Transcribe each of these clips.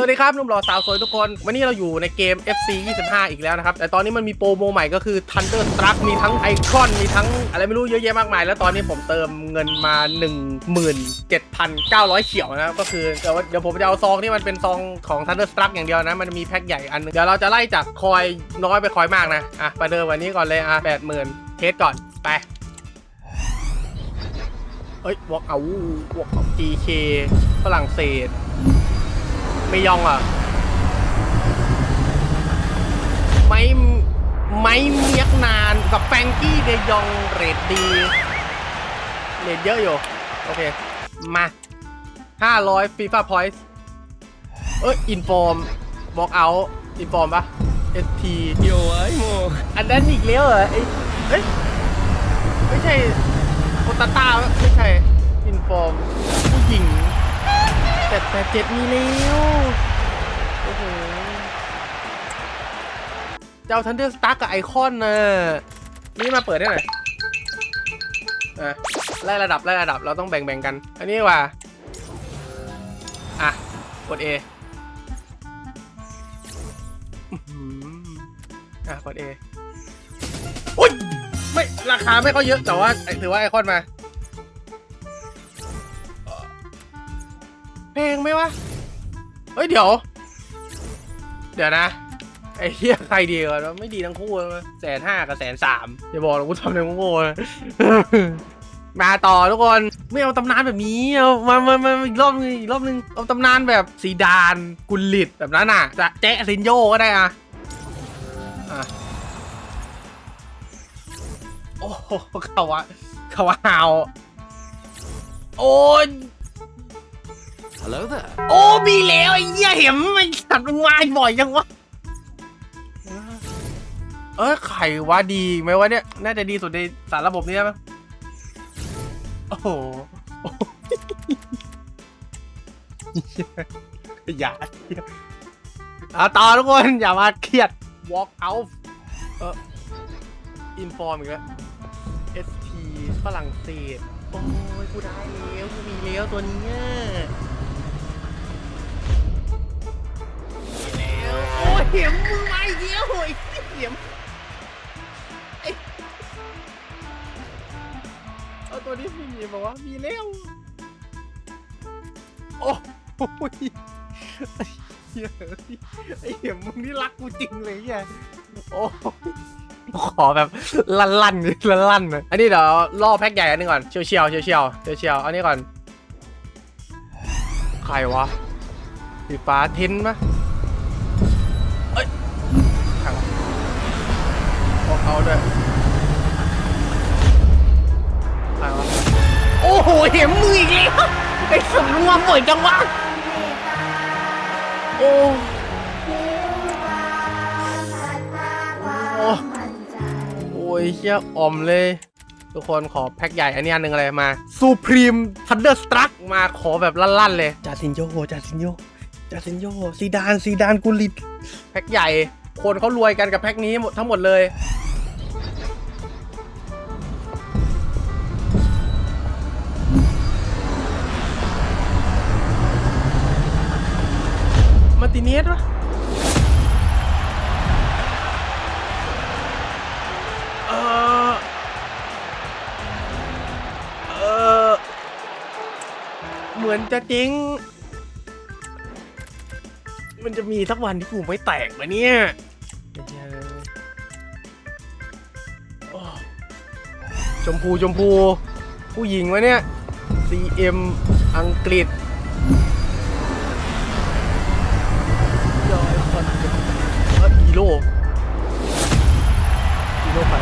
สวัสดีครับหนุ่มหล่อสาวสวยทุกคน วันนี้เราอยู่ในเกม FC 25 อีกแล้วนะครับ แต่ตอนนี้มันมีโปรโมใหม่ก็คือ Thunder Struck มีทั้งไอคอน มีทั้งอะไรไม่รู้เยอะแยะมากมาย แล้วตอนนี้ผมเติมเงินมา 17,900 เขียวนะก็คือเดี๋ยวผมจะเอาซองที่มันเป็นซองของ Thunder Struck อย่างเดียวนะ มันมีแพ็คใหญ่อันนึงเดี๋ยวเราจะไล่จากคอยน้อยไปคอยมากนะอะประเดิมวันนี้ก่อนเลยอะ80,000เทสก่อนไปเอ้ยวอกเอาวอกเอา GK ฝรั่งเศส ไม่ยองอะไม่ไม่เมียกนานกับแฟรงกี้เดยองเรดดีเรดเยอะอยู่ โอเค มา500ฟีฟ่าพอยต์เอ้ยอินฟอร์มบอกเอาอินฟอร์มปะ ST โย้ยโมอันนั้นอีกแล้วเหรอไอ้เอ้ยไม่ใช่โอตาต้าไม่ใช่อินฟอร์มผู้หญิง แต่แต่เจ็ดมีแล้วโอ้โหเจ้าทันเดอร์สตาร์กับไอคอนน่ะนี่มาเปิดได้ไหนอะไล่ระดับไล่ระดับเราต้องแบ่งแบ่งกัน อันนี้ว่าอะกด A อื้อหืออะกด A อุ้ยไม่ราคาไม่ก็เยอะแต่ว่าถือว่าไอคอนมา แพงไหมวะ เฮ้ยเดี๋ยว เดี๋ยวนะ ไอ้เหี้ยใครดีกว่าเราไม่ดีทั้งคู่เลยแสนห้ากับแสนสามอย่าบอกนะกูทำอะไรโง่ๆนะมาต่อทุกคนไม่เอาตำนานแบบนี้เอามามามาอีกรอบนึงอีกรอบนึงเอาตำนานแบบซีดานกุลิตแบบนั้นอะ จะแจ๊ะซินโยก็ได้อะอะโอ้เขาวะเขาวะฮาวโอ้ ยฮัลโหลเด้อโอ้มีแล้วไอ้เหี้ยเห็นมันสัตว์มันมาบ่อยจังวะ เออไข่วะดีไหมวะเนี่ย น่าจะดีสุดในสารระบบนี้มั้งโอ้โหโอ้โหอย่าเอาต่อทุกคน อย่ามาเครียด walk out เออ inform อีกแล้ว ST ฝรั่งเศส โอ้ยกูได้แล้วกูมีแล้วตัวเนี้ย เหียมมึงมาอีกแล้วโอ้ยเหียมไอ้เอาตัวนี้ไม่มีบอกว่ามีแล้วโอ้ยไอ้เหี้ยไอ้เหียมมึงนี่รักกูจริงเลยแกโอ้ขอแบบลั่นลั่นๆลั่นลั่นๆหน่อยอันนี้เดี๋ยวล่อแพ็กใหญ่อันนึงก่อนเชียวเชียวเชียวเชียวเชียวเชียวอันนี้ก่อน ใครวะสีฟ้าเทนปะ บอกเอาด้วยใครวะโอ้โหเห็นมืออีกแล้วไอ้สมรวมบ่อยจังวะโอ้โอ้โอ้ยเชี่ยอ่อมเลย ทุกคนขอแพ็คใหญ่อันนี้อันหนึ่งอะไรมา Supreme Thunderstruck มาขอแบบลั่นๆเลยจาซินโยจาซินโยจาซินโยซีดานซีดานกุลิตแพ็คใหญ่ คนเขารวยกันกับแพ็คนี้ทั้งหมดเลย มาติเนสวะเออเออเหมือนจะจริงมันจะมีสักวันที่กูไม่แตกไหมเนี่ย เหี้ยโอ้ชมพูชมพู ผู้หญิงวะเนี่ย CM อังกฤษยอยคอนเออฮีโร่ฮีโร่ใคร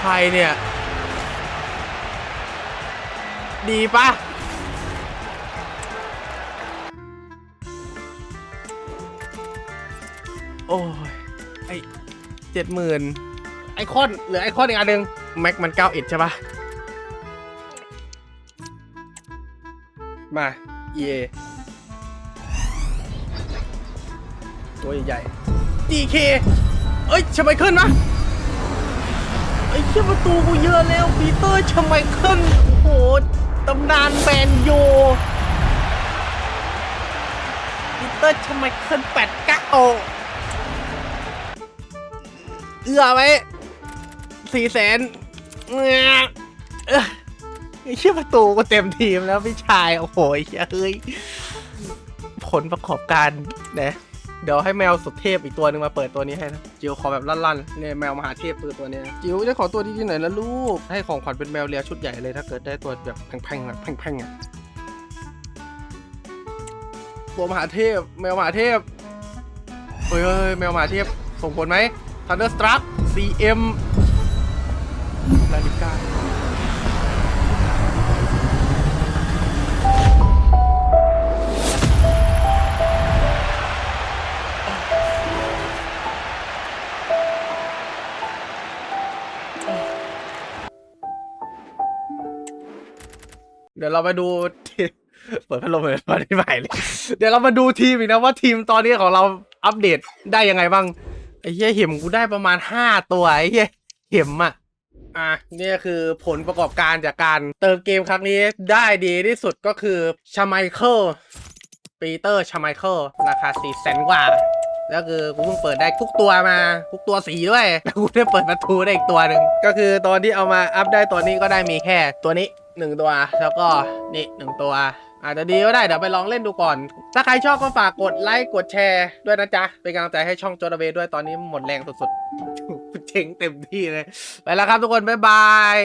ใครเนี่ย ดีปะ โอ้ยไอเจ็ดหมื่นไอคอนเหลือไอคอนอีกอันหนึ่งแม็กมันเก้าเอ็ดใช่ปะมา EA ตัวใหญ่ๆ DK เอ้ยชไมเคิลนะไอ้เชี่ยประตูกูเยอะแล้วปีเตอร์ชไมเคิลโอ้โหตำนานแบนโยตอร์ชไมเคิลแปดเก้า เอื้อไว้สี่แสนเออไอ้เชี่ยประตูก็เต็มทีมแล้วพี่ชาย โอ้โหเหี้ยเฮ้ย ผลประกอบการนะเดี๋ยวให้แมวสุดเทพอีกตัวหนึ่งมาเปิดตัวนี้ให้นะ จิวขอแบบลั่นๆเนี่ยแมวมหาเทพตัวตัวนี้จิวจะขอตัวดีที่ไหนละลูก ให้ของขวัญเป็นแมวเลียชุดใหญ่เลยถ้าเกิดได้ตัวแบบแพงๆแบบแพงๆอะตัวมหาเทพ แมวมหาเทพเฮ้ยเฮ้ยแมวมหาเทพส่งผลไหม Thunderstruck CM ลาลิก้าเดี๋ยวเรามาดูทีมเปิดพัดลมเลยมาที่ใหม่เลย เดี๋ยวเรามาดูทีมอีกนะว่าทีมตอนนี้ของเราอัปเดตได้ยังไงบ้าง ไอ้เหี้ยเห็มกูได้ประมาณห้าตัวไอ้เหี้ยเห็มอะอะนี่คือผลประกอบการจากการเติมเกมครั้งนี้ได้ดีที่สุดก็คือชาไมเคิลปีเตอร์ชาไมเคิลราคาสี่แสนกว่าแล้วคือกูเพิ่งเปิดได้ทุกตัวมาทุกตัวสีด้วยแล้วกูได้เปิดประตูได้อีกตัวหนึ่งก็คือตอนที่เอามาอัพได้ตัวนี้ก็ได้มีแค่ตัวนี้หนึ่งตัว แล้วก็นี่หนึ่งตัว อาจจะดีก็ได้เดี๋ยวไปลองเล่นดูก่อน ถ้าใครชอบก็ฝากกดไลค์กดแชร์ด้วยนะจ๊ะ เป็นกำลังใจให้ช่องจอนาเวด้วยตอนนี้หมดแรงสุดๆเจ๋งเต็มที่เลย ไปแล้วครับทุกคน บ๊ายบาย